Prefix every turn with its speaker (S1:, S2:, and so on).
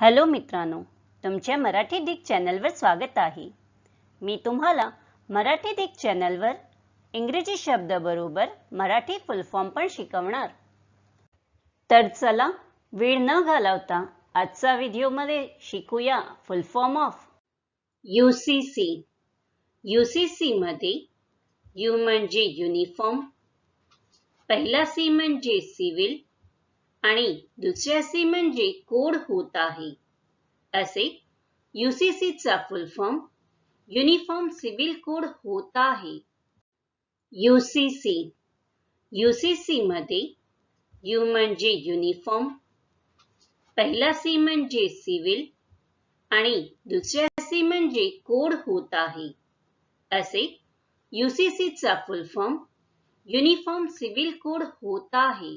S1: Hello मित्रांनो तुमच्या Marathi Dick चॅनलवर स्वागत आहे. मी तुम्हाला मराठी डिक चॅनलवर इंग्रजी शब्दाबरोबर मराठी फुल फॉर्म पण शिकवणार. तर चला वेळ न घालवता आजचा व्हिडिओमध्ये शिकूया full form of U C C U C सीमध्ये यू म्हणजे युनिफॉर्म पहिला सी म्हणजे सिव्हिल आणि दुसऱ्या सी म्हणजे कोड होत आहे. असे युसीसीचा full form uniform civil code होत आहे. युसीसी युसीसी मध्ये यू म्हणजे युनिफॉर्म पहिला सी म्हणजे सिव्हिल आणि दुसऱ्या सी म्हणजे कोड होत आहे. असे युसीसीचा full form uniform civil code होत आहे.